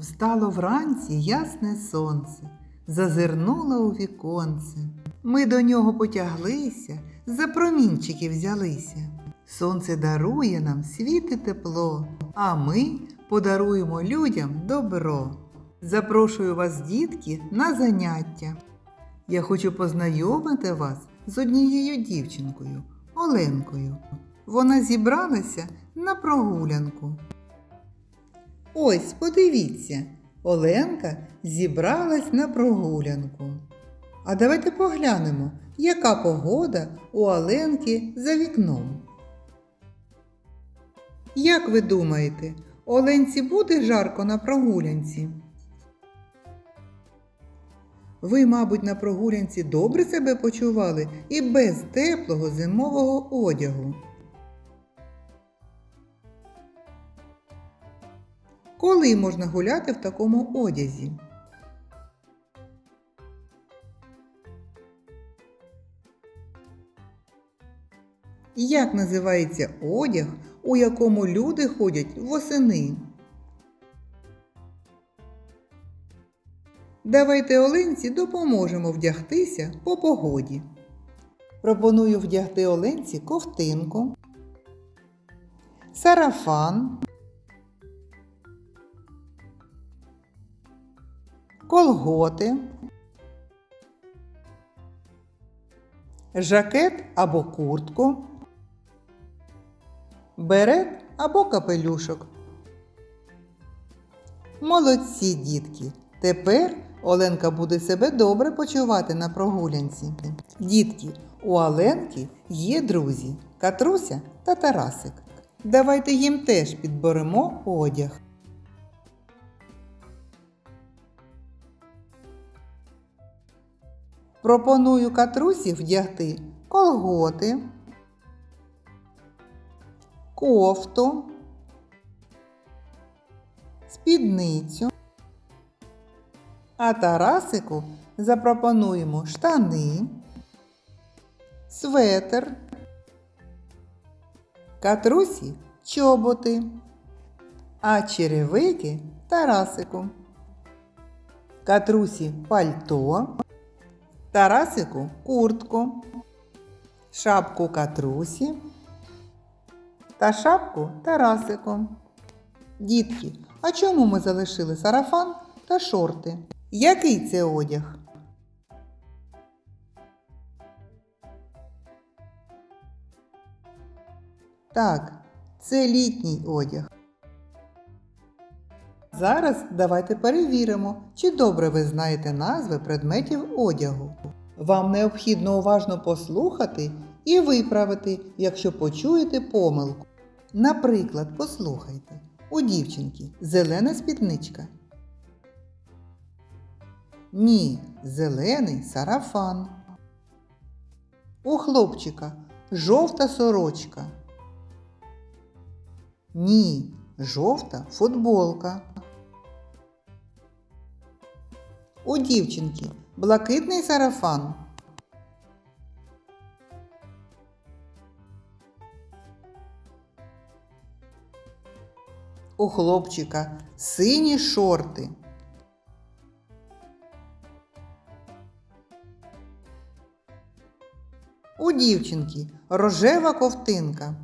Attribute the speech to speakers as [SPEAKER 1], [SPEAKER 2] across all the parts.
[SPEAKER 1] Встало вранці ясне сонце, зазирнуло у віконце. Ми до нього потяглися, за промінчики взялися. Сонце дарує нам світ і тепло, а ми подаруємо людям добро. Запрошую вас, дітки, на заняття. Я хочу познайомити вас з однією дівчинкою, Оленкою. Вона зібралася на прогулянку. Ось, подивіться, Оленка зібралась на прогулянку. А давайте поглянемо, яка погода у Оленки за вікном. Як ви думаєте, Оленці буде жарко на прогулянці? Ви, мабуть, на прогулянці добре себе почували і без теплого зимового одягу. Коли можна гуляти в такому одязі? Як називається одяг, у якому люди ходять восени? Давайте Оленці допоможемо вдягтися по погоді. Пропоную вдягти Оленці ковтинку, сарафан, колготи, жакет або куртку, берет або капелюшок. Молодці, дітки! Тепер Оленка буде себе добре почувати на прогулянці. Дітки, у Оленки є друзі Катруся та Тарасик. Давайте їм теж підберемо одяг. Пропоную Катрусі вдягти колготи, кофту, спідницю. А Тарасику запропонуємо штани, светр, катрусі чоботи, а черевики Тарасику. Катрусі пальто, Тарасику куртку, шапку катрусі та шапку Тарасику. Дітки, а чому ми залишили сарафан та шорти? Який це одяг? Так, це літній одяг. Зараз давайте перевіримо, чи добре ви знаєте назви предметів одягу. Вам необхідно уважно послухати і виправити, якщо почуєте помилку. Наприклад, послухайте, у дівчинки зелена спідничка. Ні, зелений сарафан. У хлопчика жовта сорочка. Ні, жовта футболка. У дівчинки блакитний сарафан. У хлопчика сині шорти. У дівчинки рожева ковтинка.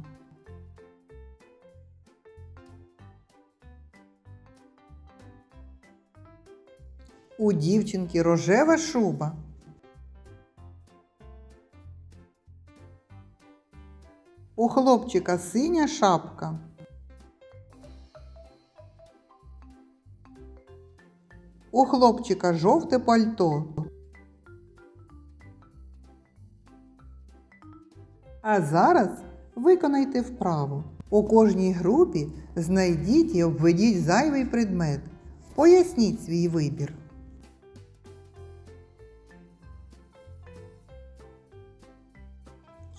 [SPEAKER 1] У дівчинки рожева шуба. У хлопчика синя шапка. У хлопчика жовте пальто. А зараз виконайте вправу. У кожній групі знайдіть і обведіть зайвий предмет. Поясніть свій вибір.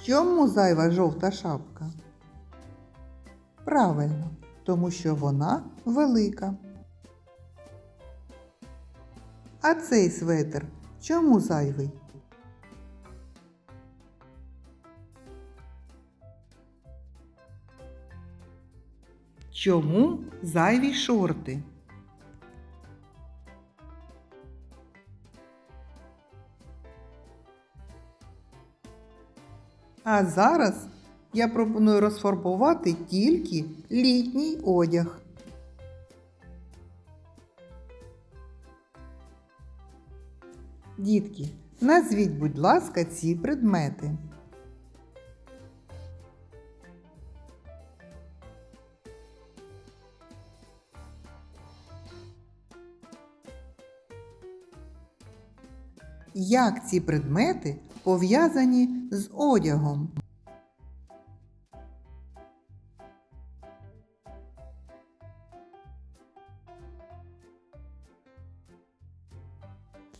[SPEAKER 1] Чому зайва жовта шапка? Правильно, тому що вона велика. А цей светр чому зайвий? Чому зайві шорти? А зараз я пропоную розфарбувати тільки літній одяг. Дітки, назвіть, будь ласка, ці предмети. Як ці предмети пов'язані з одягом?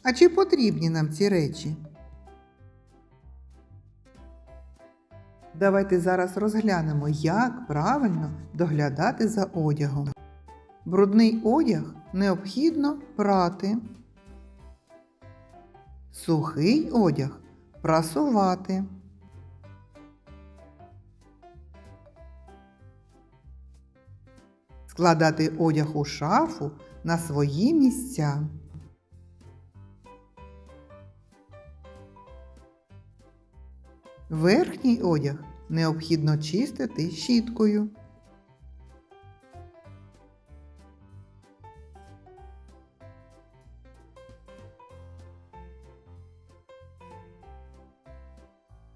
[SPEAKER 1] А чи потрібні нам ці речі? Давайте зараз розглянемо, як правильно доглядати за одягом. Брудний одяг необхідно прати. Сухий одяг прасувати. Складати одяг у шафу на свої місця. Верхній одяг необхідно чистити щіткою.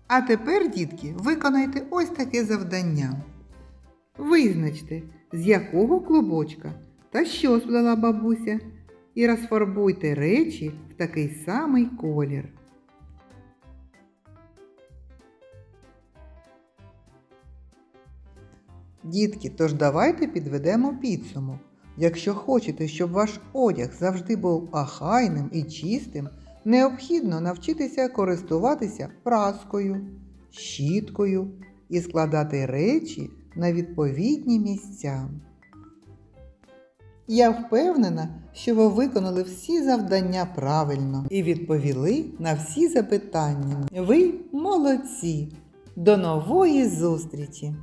[SPEAKER 1] А тепер, дітки, виконайте ось таке завдання. Визначте, з якого клубочка та що сплела бабуся, і розфарбуйте речі в такий самий колір. Дітки, тож давайте підведемо підсумок. Якщо хочете, щоб ваш одяг завжди був ахайним і чистим, необхідно навчитися користуватися праскою, щіткою і складати речі на відповідні місця. Я впевнена, що ви виконали всі завдання правильно і відповіли на всі запитання. Ви молодці! До нової зустрічі!